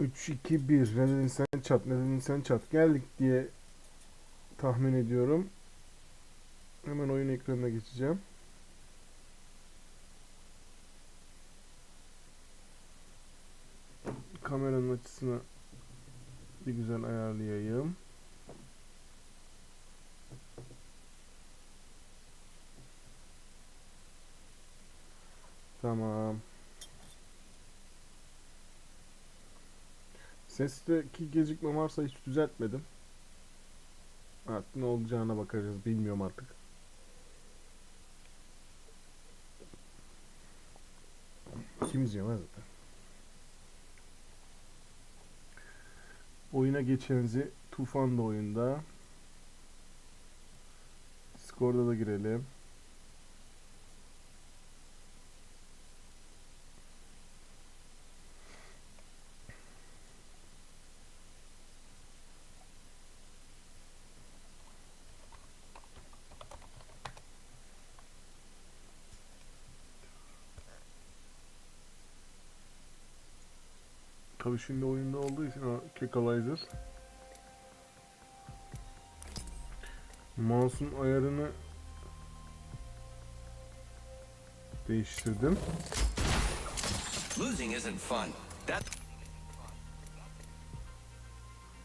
3 2 1 ne dedin sen çat ne dedin sen çat geldik diye tahmin ediyorum. Hemen oyun ekranına geçeceğim. Kameranın açısını bir güzel ayarlayayım. Tamam. Sesteki gecikme varsa hiç düzeltmedim. Artık ne olacağına bakacağız. Bilmiyorum artık. Kim izliyor zaten? Oyuna geçenizi Tufan da oyunda. Discord'a da girelim. Tabii şimdi oyunda olduğu için o Kekalizer Mouse'un ayarını değiştirdim. Losing isn't fun. That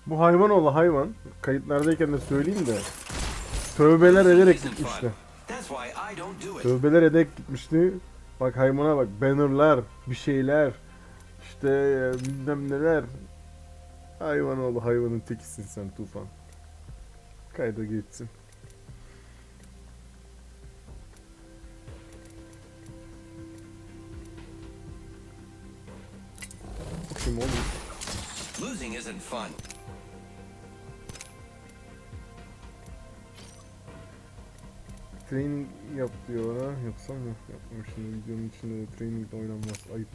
Bu hayvan oğlu hayvan. Kayıtlardayken de söyleyeyim de. Tövbeler ederek gitmişti. Tövbeler ederek gitmişti. Bak haymana bak. Bannerlar, bir şeyler. İşte e, bilmem neler. Hayvan oğlu hayvanın tekisin sen Tufan. Kayda geçsin. Bakayım oğlum. Losing isn't fun. Training yap diyor ha. Yapsam mı? Yapmam şimdi videonun içinde de training oynanmaz. Ayıp.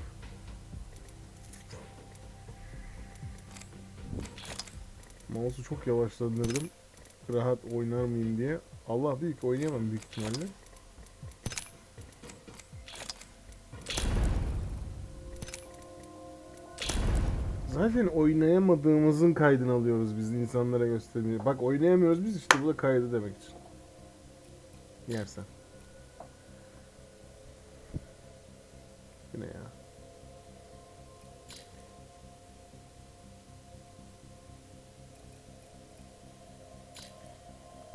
Mouse'u çok yavaşlandırdım. Rahat oynar mıyım diye. Allah büyük oynayamam büyük ihtimalle. Zaten oynayamadığımızın kaydını alıyoruz biz insanlara göstermeye. Bak oynayamıyoruz biz işte bu da kaydı demek için. Yersen. Bu ne ya?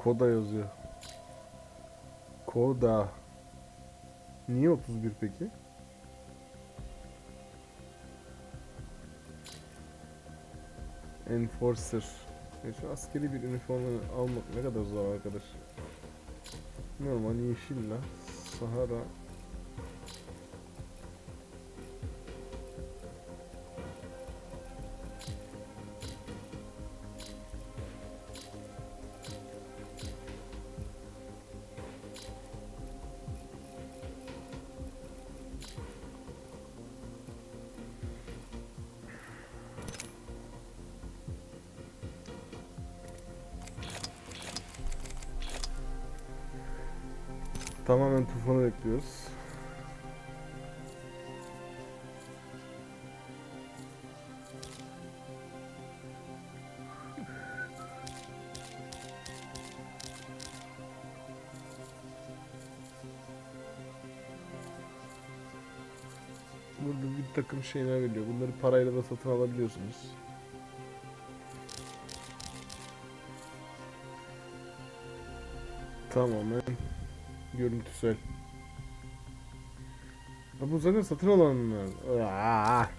Koda yazıyor. Koda. Niye 31 peki? Enforcer. Ya şu askeri bir üniforma almak ne kadar zor arkadaş. Normal yeşille Sahara Tamamen tufanı bekliyoruz. Burada bir takım şeyler veriyor. Bunları parayla da satın alabiliyorsunuz. Tamamen görüntüsel. Ha bu zaten satın alanlar. Aa!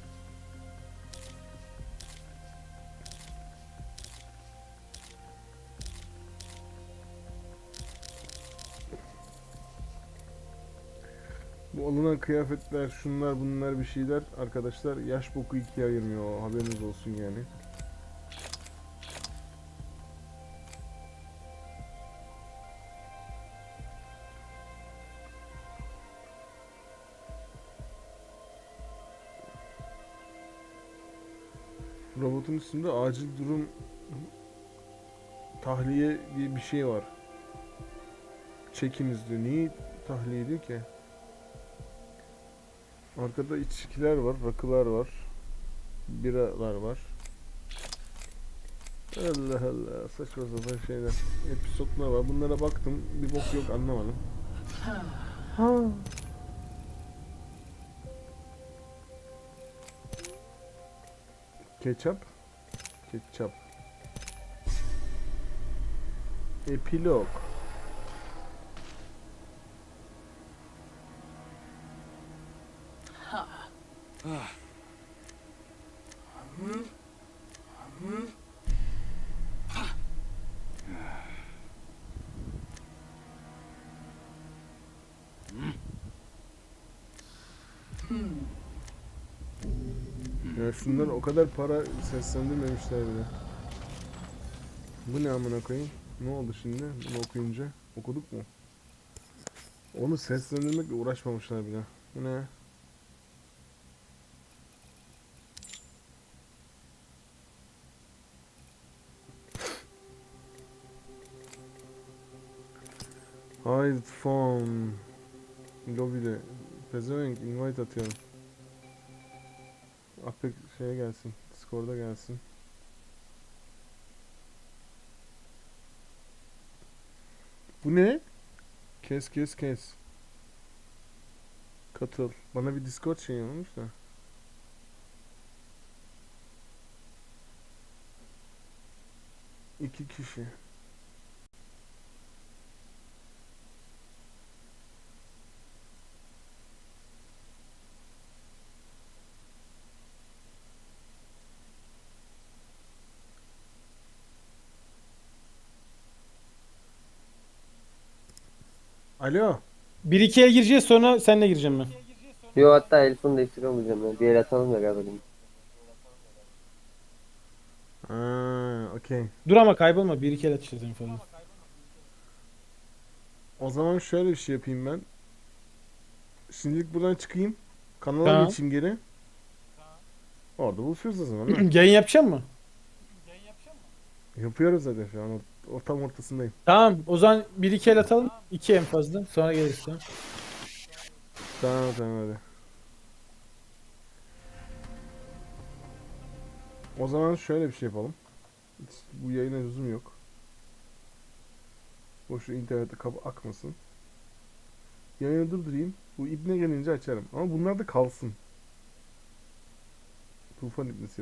Bu alınan kıyafetler, şunlar bunlar bir şeyler arkadaşlar yaş boku ikiye ayırmıyor haberiniz olsun yani. Robotun üstünde acil durum tahliye diye bir şey var. Çekiniz diyor. Niye tahliye ediyor ki? Arkada içkiler var, rakılar var. biralar var. Allah Allah saçma sapan şeyler. Episodlar var. Bunlara baktım. Bir bok yok anlamadım. Ha. Ketçap. Ketçap. Epilog. Ya şundan o kadar para seslendirmemişler bile. Bu ne amına koyayım? Ne oldu şimdi bunu okuyunca? Okuduk mu? Onu seslendirmekle uğraşmamışlar bile. Bu ne? Hide phone. Lobby'de. Pezevenk invite atıyorum. Apek şeye gelsin. Discord'a gelsin. Bu ne? Kes kes kes. Katıl. Bana bir Discord şey olmuş da. İki kişi. Alo. Bir iki el gireceğiz sonra seninle gireceğim ben. Yo hatta Elif'in de eksik olmayacağım ya. Bir el atalım da beraber. Ha, okey. Dur ama kaybolma bir iki el atacağız en fazla. O zaman şöyle bir şey yapayım ben. Şimdilik buradan çıkayım. Kanala Tamam. geçeyim geri. Orada buluşuruz o zaman. lan. Yayın yapacak mı? Yapıyoruz zaten şu an. Or- Ortam ortasındayım. Tamam o zaman bir iki el atalım. İki en fazla. Sonra geliriz tamam. Tamam tamam hadi. O zaman şöyle bir şey yapalım. Hiç bu yayına lüzum yok. Boşu internette kap akmasın. Yayını durdurayım. Bu ibne gelince açarım. Ama bunlar da kalsın. Tufan ibnesi.